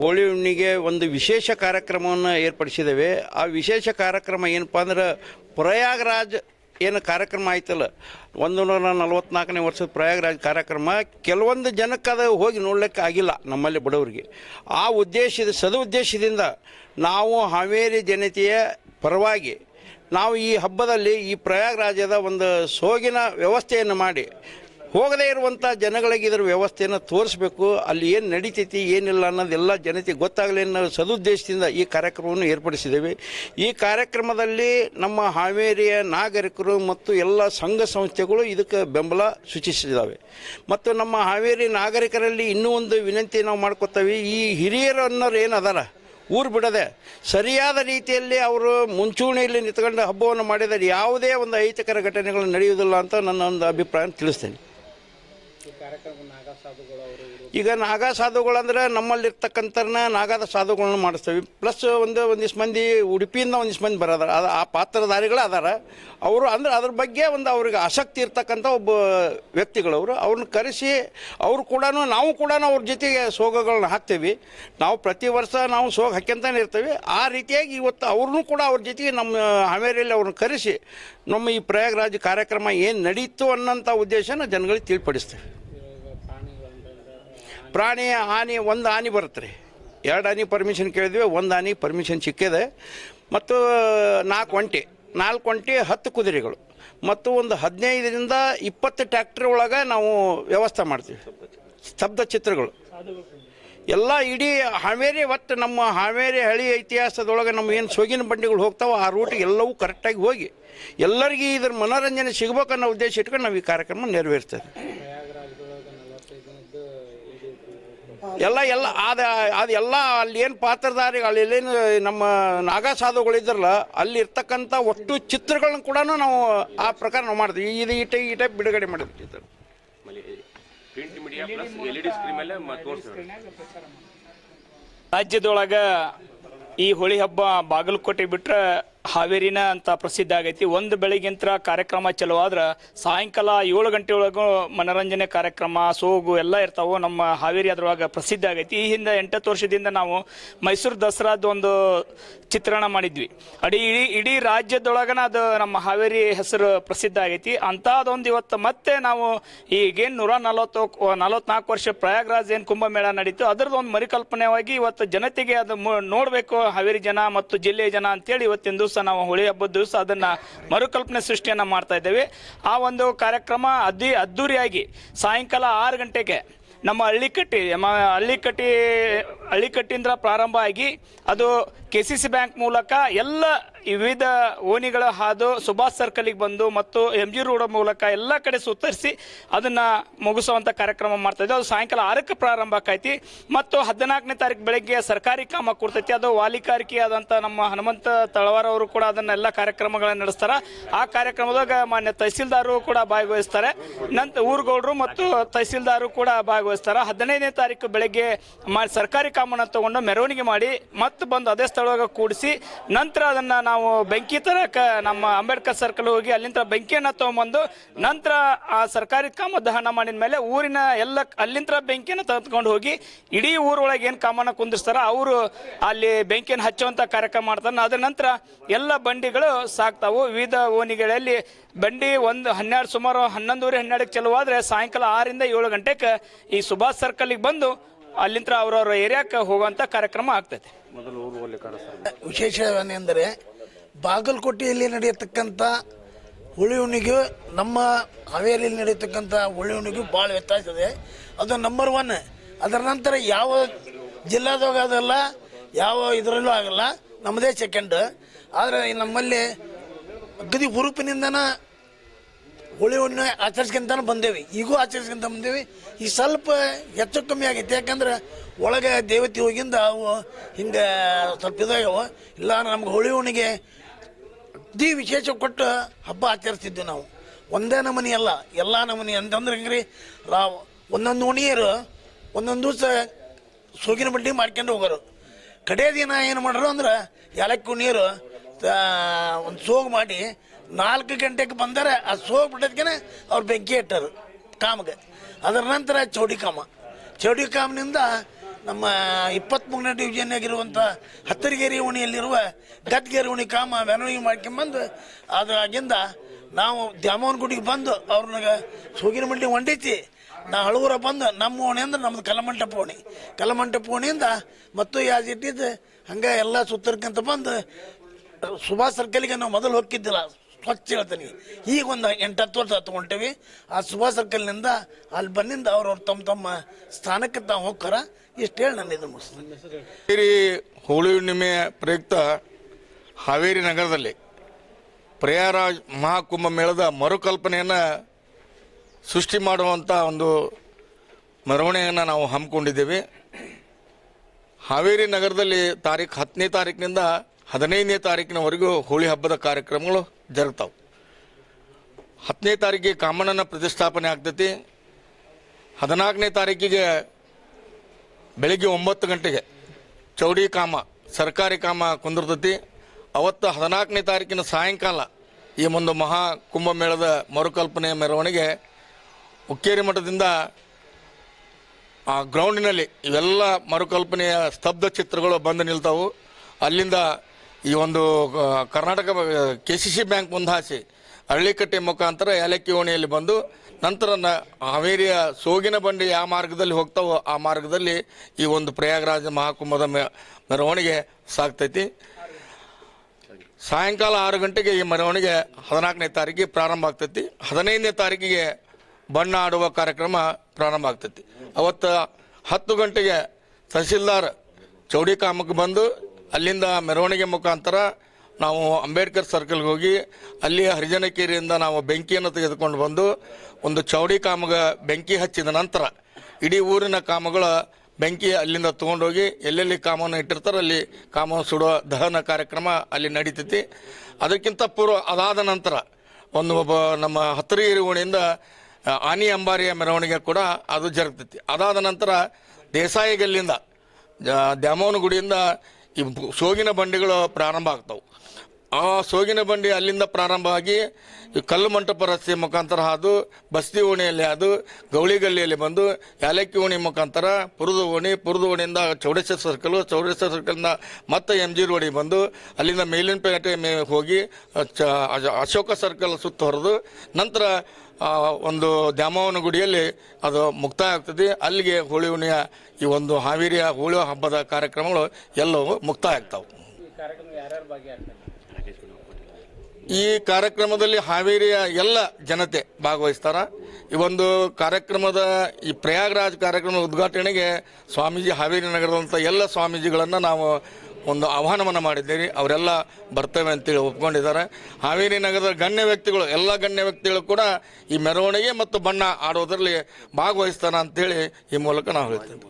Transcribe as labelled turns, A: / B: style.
A: ಹೋಳಿ ಹುಣ್ಣಿಗೆ ಒಂದು ವಿಶೇಷ ಕಾರ್ಯಕ್ರಮವನ್ನು ಏರ್ಪಡಿಸಿದ್ದೇವೆ. ಆ ವಿಶೇಷ ಕಾರ್ಯಕ್ರಮ ಏನಪ್ಪ ಅಂದ್ರೆ ಪ್ರಯಾಗ್ರಾಜ್ ಏನು ಕಾರ್ಯಕ್ರಮ ಆಯ್ತಲ್ಲ ಒಂದು ನೂರ ನಲವತ್ನಾಲ್ಕನೇ ವರ್ಷದ ಪ್ರಯಾಗ್ರಾಜ್ ಕಾರ್ಯಕ್ರಮ, ಕೆಲವೊಂದು ಜನಕ್ಕೆ ಅದು ಹೋಗಿ ನೋಡ್ಲಿಕ್ಕೆ ಆಗಿಲ್ಲ ನಮ್ಮಲ್ಲಿ ಬಡವರಿಗೆ. ಆ ಉದ್ದೇಶದ ಸದುದ್ದೇಶದಿಂದ ನಾವು ಹಾವೇರಿ ಜನತೆಯ ಪರವಾಗಿ ನಾವು ಈ ಹಬ್ಬದಲ್ಲಿ ಈ ಪ್ರಯಾಗರಾಜದ ಒಂದು ಸೋಗಿನ ವ್ಯವಸ್ಥೆಯನ್ನು ಮಾಡಿ ಹೋಗದೇ ಇರುವಂಥ ಜನಗಳಿಗೆ ಇದರ ವ್ಯವಸ್ಥೆಯನ್ನು ತೋರಿಸ್ಬೇಕು. ಅಲ್ಲಿ ಏನು ನಡೀತೈತಿ, ಏನಿಲ್ಲ ಅನ್ನೋದೆಲ್ಲ ಜನತೆಗೆ ಗೊತ್ತಾಗಲಿ ಅನ್ನೋ ಸದುದ್ದೇಶದಿಂದ ಈ ಕಾರ್ಯಕ್ರಮವನ್ನು ಏರ್ಪಡಿಸಿದ್ದೇವೆ. ಈ ಕಾರ್ಯಕ್ರಮದಲ್ಲಿ ನಮ್ಮ ಹಾವೇರಿಯ ನಾಗರಿಕರು ಮತ್ತು ಎಲ್ಲ ಸಂಘ ಸಂಸ್ಥೆಗಳು ಇದಕ್ಕೆ ಬೆಂಬಲ ಸೂಚಿಸಿದ್ದಾವೆ. ಮತ್ತು ನಮ್ಮ ಹಾವೇರಿ ನಾಗರಿಕರಲ್ಲಿ ಇನ್ನೂ ಒಂದು ವಿನಂತಿ ನಾವು ಮಾಡ್ಕೊತೇವೆ, ಈ ಹಿರಿಯರು ಅನ್ನೋರು ಏನು ಅದಾರ ಊರು ಬಿಡದೆ ಸರಿಯಾದ ರೀತಿಯಲ್ಲಿ ಅವರು ಮುಂಚೂಣಿಯಲ್ಲಿ ನಿಂತ್ಕೊಂಡು ಹಬ್ಬವನ್ನು ಮಾಡಿದರೆ ಯಾವುದೇ ಒಂದು ಅಹಿತಕರ ಘಟನೆಗಳು ನಡೆಯುವುದಿಲ್ಲ ಅಂತ ನನ್ನ ಒಂದು ಅಭಿಪ್ರಾಯ ತಿಳಿಸ್ತೇನೆ. ಈಗ ನಾಗಾ ಸಾಧುಗಳಂದ್ರೆ ನಮ್ಮಲ್ಲಿರ್ತಕ್ಕಂಥವ್ರನ್ನ ನಾಗದ ಸಾಧುಗಳನ್ನ ಮಾಡಿಸ್ತೇವೆ. ಪ್ಲಸ್ ಒಂದು, ಒಂದಿಷ್ಟು ಮಂದಿ ಉಡುಪಿಯಿಂದ ಒಂದಿಷ್ಟು ಮಂದಿ ಬರೋದಾರ. ಅದು ಆ ಪಾತ್ರಧಾರಿಗಳು ಅದಾರ. ಅವರು ಅಂದ್ರೆ ಅದ್ರ ಬಗ್ಗೆ ಒಂದು ಅವ್ರಿಗೆ ಆಸಕ್ತಿ ಇರ್ತಕ್ಕಂಥ ಒಬ್ಬ ವ್ಯಕ್ತಿಗಳವರು ಅವ್ರನ್ನ ಕರೆಸಿ ಅವರು ಕೂಡ ನಾವು ಕೂಡ ಅವ್ರ ಜೊತೆಗೆ ಸೋಗಗಳನ್ನ ಹಾಕ್ತೇವೆ. ನಾವು ಪ್ರತಿ ವರ್ಷ ನಾವು ಸೋಗ ಹಾಕ್ಯಂತಾನೆ ಇರ್ತೇವೆ. ಆ ರೀತಿಯಾಗಿ ಇವತ್ತು ಅವ್ರನ್ನೂ ಕೂಡ ಅವ್ರ ಜೊತೆಗೆ ನಮ್ಮ ಹಾವೇರಿಯಲ್ಲಿ ಅವ್ರನ್ನ ಕರೆಸಿ ನಮ್ಮ ಈ ಪ್ರಯಾಗರಾಜ್ ಕಾರ್ಯಕ್ರಮ ಏನು ನಡೀತು ಅನ್ನೋಂಥ ಉದ್ದೇಶನ ಜನಗಳಿಗೆ ತಿಳಿಪಡಿಸ್ತೇವೆ. ಪ್ರಾಣಿ ಆನೆ, ಒಂದು ಆನೆ ಬರುತ್ತೆ ರೀ ಎರಡು ಆನೆ ಪರ್ಮಿಷನ್ ಕೇಳಿದ್ವಿ, ಒಂದು ಆನೆ ಪರ್ಮಿಷನ್ ಸಿಕ್ಕಿದೆ. ಮತ್ತು, ನಾಲ್ಕು ಒಂಟಿ ನಾಲ್ಕು ಒಂಟಿ ಹತ್ತು ಕುದುರೆಗಳು. ಮತ್ತು ಒಂದು ಹದಿನೈದರಿಂದ ಇಪ್ಪತ್ತು ಟ್ಯಾಕ್ಟ್ರಿ ಒಳಗೆ ನಾವು ವ್ಯವಸ್ಥೆ ಮಾಡ್ತೀವಿ. ಸ್ತಬ್ಧ ಚಿತ್ರಗಳು. ಎಲ್ಲ ಇಡೀ ಹಾವೇರಿ, ಒಟ್ಟು ನಮ್ಮ ಹಾವೇರಿ ಹಳಿ ಇತಿಹಾಸದೊಳಗೆ ನಮ್ಮ ಏನು ಸೊಗಿನ ಬಂಡಿಗಳು ಹೋಗ್ತಾವೆ ಆ ರೂಟಿಗೆ ಎಲ್ಲವೂ ಕರೆಕ್ಟಾಗಿ ಹೋಗಿ ಎಲ್ಲರಿಗೂ ಇದ್ರ ಮನೋರಂಜನೆ ಸಿಗ್ಬೇಕನ್ನೋ ಉದ್ದೇಶ ಇಟ್ಕೊಂಡು ನಾವು ಈ ಕಾರ್ಯಕ್ರಮ ನೆರವೇರ್ತೇವೆ ಎಲ್ಲ ಎಲ್ಲ ಅದ ಅದೆಲ್ಲ ಎಲ್ಲ ಅಲ್ಲಿ ಏನು ಪಾತ್ರಧಾರಿ ಅಲ್ಲಿ ಎಲ್ಲೇನು ನಮ್ಮ ನಾಗಾ ಸಾಧುಗಳಿದ್ರಲ್ಲ ಅಲ್ಲಿ ಇರ್ತಕ್ಕಂಥ ಒಟ್ಟು ಚಿತ್ರಗಳನ್ನ ಕೂಡ ನಾವು ಆ ಪ್ರಕಾರ ನಾವು ಮಾಡಿದ್ವಿ. ಇದು ಈ ಟೈ ಈ ಟೈಪ್ ಬಿಡುಗಡೆ ಮಾಡಿದ್ವಿ ಚಿತ್ರ.
B: Print media plus L screen ಮೇಲೆ ತೋರಿಸ್ತಾರೆ
C: ರಾಜ್ಯದೊಳಗ ಈ ಹೋಳಿ ಹಬ್ಬ ಬಾಗಲಕೋಟೆ ಬಿಟ್ರೆ ಹಾವೇರಿನ ಅಂತ ಪ್ರಸಿದ್ಧ ಆಗೈತಿ. ಒಂದು ಬೆಳಿಗ್ಗೆಂತ್ರ ಕಾರ್ಯಕ್ರಮ ಚಲೋ ಆದ್ರೆ ಸಾಯಂಕಾಲ ಏಳು ಗಂಟೆ ಒಳಗೂ ಮನೋರಂಜನೆ ಕಾರ್ಯಕ್ರಮ, ಸೋಗು ಎಲ್ಲ ಇರ್ತಾವೆ. ನಮ್ಮ ಹಾವೇರಿ ಅದ್ರೊಳಗೆ ಪ್ರಸಿದ್ಧ ಆಗೈತಿ. ಈ ಹಿಂದೆ ಎಂಟತ್ತು ವರ್ಷದಿಂದ ನಾವು ಮೈಸೂರು ದಸರಾದ ಒಂದು ಚಿತ್ರಣ ಮಾಡಿದ್ವಿ. ಅಡಿ ಇಡೀ ಇಡೀ ರಾಜ್ಯದೊಳಗನ ಅದು ನಮ್ಮ ಹಾವೇರಿ ಹೆಸರು ಪ್ರಸಿದ್ಧ ಆಗೈತಿ. ಅಂಥದ್ದೊಂದು ಇವತ್ತು ಮತ್ತೆ ನಾವು ಈಗೇನು ನೂರ ನಲವತ್ತು, ನಲವತ್ನಾಲ್ಕು ವರ್ಷ ಪ್ರಯಾಗ್ರಾಜ್ ಏನು ಕುಂಭಮೇಳ ನಡೀತು, ಅದರದ್ದು ಒಂದು ಮರಿಕಲ್ಪನೆಯಾಗಿ ಇವತ್ತು ಜನತೆಗೆ ಅದು ನೋಡಬೇಕು. ಹಾವೇರಿ ಜನ ಮತ್ತು ಜಿಲ್ಲೆಯ ಜನ ಅಂತೇಳಿ ಇವತ್ತಿನ ದಿವಸ ನಾವು ಹೋಳಿ ಹಬ್ಬದ ದಿವಸ ಅದನ್ನ ಮರುಕಲ್ಪನೆ ಸೃಷ್ಟಿಯನ್ನ ಮಾಡ್ತಾ ಇದ್ದೇವೆ. ಆ ಒಂದು ಕಾರ್ಯಕ್ರಮ ಅದಿ ಅದ್ದೂರಿಯಾಗಿ ಸಾಯಂಕಾಲ ಆರು ಗಂಟೆಗೆ ನಮ್ಮ ಹಳ್ಳಿಕಟ್ಟಿ ಹಳ್ಳಿಕಟ್ಟಿ ಹಳ್ಳಿಕಟ್ಟಿಯಿಂದ ಪ್ರಾರಂಭ ಆಗಿ ಅದು ಕೆ ಸಿ ಸಿ ಬ್ಯಾಂಕ್ ಮೂಲಕ ಎಲ್ಲ ವಿವಿಧ ಓಣಿಗಳ ಹಾದು ಸುಭಾಷ್ ಸರ್ಕಲಿಗೆ ಬಂದು ಮತ್ತು ಎಂ ಜಿ ರೋಡ್ ಮೂಲಕ ಎಲ್ಲ ಕಡೆ ಸುತ್ತರಿಸಿ ಅದನ್ನ ಮುಗಿಸುವಂತ ಕಾರ್ಯಕ್ರಮ ಮಾಡ್ತಾ ಅದು ಸಾಯಂಕಾಲ ಆರಕ್ಕೆ ಪ್ರಾರಂಭ ಆಕೈತಿ. ಮತ್ತು ಹದಿನಾಲ್ಕನೇ ತಾರೀಕು ಬೆಳಗ್ಗೆ ಸರ್ಕಾರಿ ಕಾಮ ಕೊಡ್ತೈತಿ. ಅದು ವಾಲಿಕಾರಿಕೆ ಆದಂತ ನಮ್ಮ ಹನುಮಂತ ತಳವಾರ ಅವರು ಕೂಡ ಅದನ್ನ ಎಲ್ಲ ಕಾರ್ಯಕ್ರಮಗಳನ್ನ ನಡೆಸ್ತಾರ. ಆ ಕಾರ್ಯಕ್ರಮದಾಗ ಮಾನ್ಯ ತಹಸೀಲ್ದಾರರು ಕೂಡ ಭಾಗವಹಿಸ್ತಾರೆ. ನಂತರ ಊರುಗೌಡರು ಮತ್ತು ತಹಸೀಲ್ದಾರರು ಕೂಡ ಭಾಗವಹಿಸ್ತಾರೆ. ಹದಿನೈದನೇ ತಾರೀಕು ಬೆಳಗ್ಗೆ ಮಾ ಸರ್ಕಾರಿ ಕಾಮನ ತಗೊಂಡು ಮೆರವಣಿಗೆ ಮಾಡಿ ಮತ್ತೆ ಬಂದು ಅದೇ ಸ್ಥಳವಾಗ ಕೂಡಿಸಿ ನಂತರ ಅದನ್ನ ನಾವು ಬೆಂಕಿ ತರಕ ನಮ್ಮ ಅಂಬೇಡ್ಕರ್ ಸರ್ಕಲ್ ಹೋಗಿ ಅಲ್ಲಿಂದ ಬೆಂಕಿಯನ್ನ ತೊಗೊಂಬಂದು ನಂತರ ಆ ಸರ್ಕಾರಿ ಕಾಮ ದಹನ ಮಾಡಿದ ಮೇಲೆ ಊರಿನ ಎಲ್ಲ ಅಲ್ಲಿಂದ ಬೆಂಕಿಯನ್ನು ತೆಗೆದುಕೊಂಡು ಹೋಗಿ ಇಡೀ ಊರೊಳಗೆ ಏನು ಕಾಮನ ಕುಂದಿರ್ತಾರ ಅವರು ಅಲ್ಲಿ ಬೆಂಕಿಯನ್ನು ಹಚ್ಚುವಂತ ಕಾರ್ಯಕ್ರಮ ಮಾಡ್ತಾರೆ. ಅದರ ನಂತರ ಎಲ್ಲ ಬಂಡಿಗಳು ಸಾಕ್ತಾವು. ವಿವಿಧ ಓಣಿಗಳಲ್ಲಿ ಬಂಡಿ ಒಂದು ಹನ್ನೆರಡು ಸುಮಾರು ಹನ್ನೊಂದುವರೆ ಹನ್ನೆರಡಕ್ಕೆ ಚಲುವಾದ್ರೆ ಸಾಯಂಕಾಲ ಆರರಿಂದ ಏಳು ಗಂಟೆಗೆ ಈ ಸುಭಾಷ್ ಸರ್ಕಲ್ಗೆ ಬಂದು ಅಲ್ಲಿಂದ ಅವ್ರವ್ರ ಏರಿಯಾಕ್ಕೆ ಹೋಗುವಂಥ ಕಾರ್ಯಕ್ರಮ ಆಗ್ತೈತೆ.
D: ವಿಶೇಷವೇನೆಂದರೆ ಬಾಗಲಕೋಟೆಯಲ್ಲಿ ನಡೆಯತಕ್ಕಂಥ ಹುಳಿ ಹುಣ್ಣಿಗೂ ನಮ್ಮ ಹಾವೇರಿಯಲ್ಲಿ ನಡೆಯತಕ್ಕಂಥ ಹುಳಿ ಉಣ್ಣಿಗೆ ಭಾಳ ವ್ಯತ್ಯಾಸ ಇದೆ. ಅದು ನಂಬರ್ ಒನ್ ಅದರ ನಂತರ ಯಾವ ಜಿಲ್ಲಾದಾಗ ಅದಲ್ಲ ಯಾವ ಇದರಲ್ಲೂ ಆಗಲ್ಲ. ನಮ್ಮದೇ ಸೆಕೆಂಡ್ ಆದರೆ ನಮ್ಮಲ್ಲಿ ಅಗದಿ ಹುರುಪಿನಿಂದನ ಹುಳಿ ಹುಣ್ಣೆ ಆಚರಿಸ್ಕೊಂತಾನೆ ಬಂದೇವಿ. ಈಗೂ ಆಚರಿಸ್ಕೊಂತ ಬಂದೇವಿ. ಈ ಸ್ವಲ್ಪ ಹೆಚ್ಚು ಕಮ್ಮಿ ಆಗೈತೆ. ಯಾಕಂದ್ರೆ ಒಳಗೆ ದೇವತೆ ಹೋಗಿಂದ ಅವು ಹಿಂಗೆ ಸ್ವಲ್ಪ ಇದಾಗ್ಯಾವ. ಇಲ್ಲ ನಮ್ಗೆ ಹುಳಿ ಹುಣ್ಣಿಗೆ ಅತಿ ವಿಶೇಷ ಕೊಟ್ಟು ಹಬ್ಬ ಆಚರಿಸ್ತಿದ್ವಿ ನಾವು. ಒಂದೇ ನಮನಿ ಅಲ್ಲ, ಎಲ್ಲ ನಮನಿ. ಅಂತಂದ್ರೆ ಹೆಂಗ್ರಿ? ರಾ ಒಂದೊಂದು ಉಣಿಯರು ಒಂದೊಂದು ದಿವಸ ಸೋಗಿನ ಬಡ್ಡಿ ಮಾಡ್ಕೊಂಡು ಹೋಗೋರು. ಕಡೆ ದಿನ ಏನು ಮಾಡ್ರು ಅಂದ್ರೆ, ಯಾಲಕ್ಕಿ ನೀರು ಒಂದು ಸೋಗ್ ಮಾಡಿ ನಾಲ್ಕು ಗಂಟೆಗೆ ಬಂದರೆ ಆ ಸೋಗ್ ಬಿಟ್ಟದ್ಕೆ ಅವ್ರು ಬೆಂಕಿ ಇಟ್ಟರು ಕಾಮಗೆ. ಅದರ ನಂತರ ಚೌಡಿ ಕಾಮ ಚೌಡಿ ಕಾಮ್ನಿಂದ ನಮ್ಮ ಇಪ್ಪತ್ತ್ಮೂರನೇ ಡಿವಿಷನ್ನಾಗಿರುವಂಥ ಹತ್ತರಿಗೇರಿ ಓಣಿಯಲ್ಲಿರುವ ಗದ್ಗೇರಿ ಓಣಿ ಕಾಮ ಮೆರವಣಿಗೆ ಮಾಡ್ಕೊಂಬಂದು ಅದ್ರಾಗಿಂದ ನಾವು ದ್ಯಾಮವನ ಗುಡಿಗೆ ಬಂದು ಅವ್ರನ್ನ ಸೂಗಿನ ಮಂಡಿ ಹೊಂಡಿತಿ ನಾ ಹಳೂರ ಬಂದು ನಮ್ಮ ಓಣಿ ಅಂದ್ರೆ ನಮ್ದು ಕಲಮಂಟಪ ಓಣಿ. ಕಲಮಂಟಪ ಓಣಿಯಿಂದ ಮತ್ತು ಯಾಜ್ ಇಟ್ಟಿದ್ದು ಹಂಗೆ ಎಲ್ಲ ಸುತ್ತರ್ಕಂತ ಬಂದು ಸುಭಾಷ್ ಸರ್ಕಲ್ಗೆ ನಾವು ಮೊದಲು ಹೋಗಿದ್ದಿಲ್ಲ ಸ್ವಚ್ಛ ಹೇಳ್ತೀನಿ. ಈಗ ಒಂದು ಎಂಟು ಹತ್ತು ವರ್ಷ ತೊಗೊಂಡೇವಿ ಆ ಸುಭಾಷ್ ಸರ್ಕಲ್ನಿಂದ ಅಲ್ಲಿ ಬಂದಿಂದ ಅವ್ರವ್ರು ತಮ್ಮ ತಮ್ಮ ಸ್ಥಾನಕ್ಕೆ ತಾವು ಹೋಗ್ತಾರ ಇಷ್ಟು ಹೇಳಿ ನಾನು ಇದು ಮುಗಿಸ್ತೀನಿ.
E: ಹೋಳಿ ಹುಣ್ಣಿಮೆಯ ಪ್ರಯುಕ್ತ ಹಾವೇರಿ ನಗರದಲ್ಲಿ ಪ್ರಯಾರಾಜ್ ಮಹಾಕುಂಭ ಮೇಳದ ಮರುಕಲ್ಪನೆಯನ್ನು ಸೃಷ್ಟಿ ಮಾಡುವಂಥ ಒಂದು ಮೆರವಣಿಗೆಯನ್ನು ನಾವು ಹಮ್ಮಿಕೊಂಡಿದ್ದೇವೆ. ಹಾವೇರಿ ನಗರದಲ್ಲಿ ತಾರೀಖು ಹತ್ತನೇ ತಾರೀಕಿನಿಂದ ಹದಿನೈದನೇ ತಾರೀಕಿನವರೆಗೂ ಹೋಳಿ ಹಬ್ಬದ ಕಾರ್ಯಕ್ರಮಗಳು ಜರುಗ್ತಾವೆ. ಹತ್ತನೇ ತಾರೀಕಿಗೆ ಕಾಮಣ್ಣನ ಪ್ರತಿಷ್ಠಾಪನೆ ಆಗ್ತೈತಿ. ಹದಿನಾಲ್ಕನೇ ತಾರೀಕಿಗೆ ಬೆಳಿಗ್ಗೆ ಒಂಬತ್ತು ಗಂಟೆಗೆ ಚೌಡಿ ಕಾಮ, ಸರ್ಕಾರಿ ಕಾಮ ಕುಂದಿರ್ತೈತಿ. ಅವತ್ತು ಹದಿನಾಲ್ಕನೇ ತಾರೀಕಿನ ಸಾಯಂಕಾಲ ಈ ಒಂದು ಮಹಾ ಕುಂಭಮೇಳದ ಮರುಕಲ್ಪನೆ ಮೆರವಣಿಗೆ ಹುಕ್ಕೇರಿ ಮಠದಿಂದ ಆ ಗ್ರೌಂಡಿನಲ್ಲಿ ಇವೆಲ್ಲ ಮರುಕಲ್ಪನೆಯ ಸ್ತಬ್ಧ ಚಿತ್ರಗಳು ಬಂದು ನಿಲ್ತಾವು. ಅಲ್ಲಿಂದ ಈ ಒಂದು Karnataka K C C bank ಮುಂದಾಸಿ Hallikatte ಮುಖಾಂತರ ಏಲಕ್ಕಿ ಓಣಿಯಲ್ಲಿ ಬಂದು ನಂತರ ಹಾವೇರಿಯ ಸೋಗಿನ ಬಂಡಿ ಯಾವ ಮಾರ್ಗದಲ್ಲಿ ಹೋಗ್ತಾವೋ ಆ ಮಾರ್ಗದಲ್ಲಿ ಈ ಒಂದು ಪ್ರಯಾಗರಾಜ ಮಹಾಕುಂಭದ ಮೆರವಣಿಗೆ ಸಾಗ್ತೈತಿ. ಸಾಯಂಕಾಲ ಆರು ಗಂಟೆಗೆ ಈ ಮೆರವಣಿಗೆ ಹದಿನಾಲ್ಕನೇ ತಾರೀಕಿಗೆ ಪ್ರಾರಂಭ ಆಗ್ತೈತಿ. ಹದಿನೈದನೇ ತಾರೀಕಿಗೆ ಬಣ್ಣ ಆಡುವ ಕಾರ್ಯಕ್ರಮ ಪ್ರಾರಂಭ ಆಗ್ತೈತಿ. ಅವತ್ತು ಹತ್ತು ಗಂಟೆಗೆ ತಹಸೀಲ್ದಾರ್ ಚೌಡಿಕಾಮಕ್ಕೆ ಬಂದು ಅಲ್ಲಿಂದ ಮೆರವಣಿಗೆ ಮುಖಾಂತರ ನಾವು ಅಂಬೇಡ್ಕರ್ ಸರ್ಕಲ್ಗೆ ಹೋಗಿ ಅಲ್ಲಿ ಹರಿಜನಕೇರಿಯಿಂದ ನಾವು ಬೆಂಕಿಯನ್ನು ತೆಗೆದುಕೊಂಡು ಬಂದು ಒಂದು ಚೌಡಿ ಕಾಮಗ ಬೆಂಕಿ ಹಚ್ಚಿದ ನಂತರ ಇಡೀ ಊರಿನ ಕಾಮಗಳ ಬೆಂಕಿ ಅಲ್ಲಿಂದ ತೊಗೊಂಡೋಗಿ ಎಲ್ಲೆಲ್ಲಿ ಕಾಮವನ್ನು ಇಟ್ಟಿರ್ತಾರೆ ಅಲ್ಲಿ ಕಾಮವನ್ನು ಸುಡೋ ದಹನ ಕಾರ್ಯಕ್ರಮ ಅಲ್ಲಿ ನಡೀತೈತಿ. ಅದಕ್ಕಿಂತ ಪೂರ್ವ ಅದಾದ ನಂತರ ಒಂದು ಒಬ್ಬ ನಮ್ಮ ಹತ್ತರಿಗಿರಿ ಓಣಿಯಿಂದ ಆನಿ ಅಂಬಾರಿಯ ಮೆರವಣಿಗೆ ಕೂಡ ಅದು ಜರುಗ್ತೈತಿ. ಅದಾದ ನಂತರ ದೇಸಾಯಿ ಗಲ್ಲಿಂದ ದ್ಯಾಮೋನ ಗುಡಿಯಿಂದ ಈ ಸೋಗಿನ ಬಂಡಿಗಳು ಪ್ರಾರಂಭ ಆಗ್ತಾವೆ. ಆ ಸೋಗಿನ ಬಂಡಿ ಅಲ್ಲಿಂದ ಪ್ರಾರಂಭ ಆಗಿ ಈ ಕಲ್ಲು ಮಂಟಪ ರಸ್ತೆ ಮುಖಾಂತರ ಹಾದು, ಬಸ್ತಿ ಓಣಿಯಲ್ಲಿ ಹಾದು, ಗೌಳಿ ಗಲ್ಲಿಯಲ್ಲಿ ಬಂದು ಯಾಲಕ್ಕಿ ಓಣಿ ಮುಖಾಂತರ ಪುರುದು ಓಣಿ, ಪುರುದು ಓಣಿಯಿಂದ ಚೌಡೇಶ್ವರ ಸರ್ಕಲ್ ಚೌಡೇಶ್ವರ ಸರ್ಕಲ್ನ ಮತ್ತೆ ಎಂ ಜಿ ರೋಡಿಗೆ ಬಂದು ಅಲ್ಲಿಂದ ಮೇಲಿನಪೇಟೆ ಮೇ ಹೋಗಿ ಅಶೋಕ ಸರ್ಕಲ್ ಸುತ್ತ ಹೊರದು, ನಂತರ ಒಂದು ದ್ಯಾಮವ್ವನ ಗುಡಿಯಲ್ಲಿ ಅದು ಮುಕ್ತಾಯ ಆಗ್ತದೆ ಅಲ್ಲಿಗೆ ಹೋಳಿ ಹುಣ್ಣಿಯ ಈ ಒಂದು ಹಾವೇರಿಯ ಹೋಳಿ ಹಬ್ಬದ ಕಾರ್ಯಕ್ರಮಗಳು ಎಲ್ಲವೂ ಮುಕ್ತಾಯ ಆಗ್ತಾವೆ ಈ ಕಾರ್ಯಕ್ರಮದಲ್ಲಿ ಹಾವೇರಿಯ ಎಲ್ಲ ಜನತೆ ಭಾಗವಹಿಸ್ತಾರ. ಈ ಒಂದು ಕಾರ್ಯಕ್ರಮದ ಈ ಪ್ರಯಾಗ್ರಾಜ್ ಕಾರ್ಯಕ್ರಮದ ಉದ್ಘಾಟನೆಗೆ ಸ್ವಾಮೀಜಿ ಹಾವೇರಿ ನಗರದಂಥ ಎಲ್ಲ ಸ್ವಾಮೀಜಿಗಳನ್ನು ನಾವು ಒಂದು ಆಹ್ವಾನವನ್ನು ಮಾಡಿದ್ದೀರಿ. ಅವರೆಲ್ಲ ಬರ್ತೇವೆ ಅಂತೇಳಿ ಒಪ್ಕೊಂಡಿದ್ದಾರೆ. ಹಾವೇರಿ ನಗರದ ಗಣ್ಯ ವ್ಯಕ್ತಿಗಳು, ಎಲ್ಲ ಗಣ್ಯ ವ್ಯಕ್ತಿಗಳು ಕೂಡ ಈ ಮೆರವಣಿಗೆ ಮತ್ತು ಬಣ್ಣ ಆಡೋದರಲ್ಲಿ ಭಾಗವಹಿಸ್ತಾರ ಅಂತೇಳಿ ಈ ಮೂಲಕ ನಾವು ಹೇಳ್ತೇವೆ.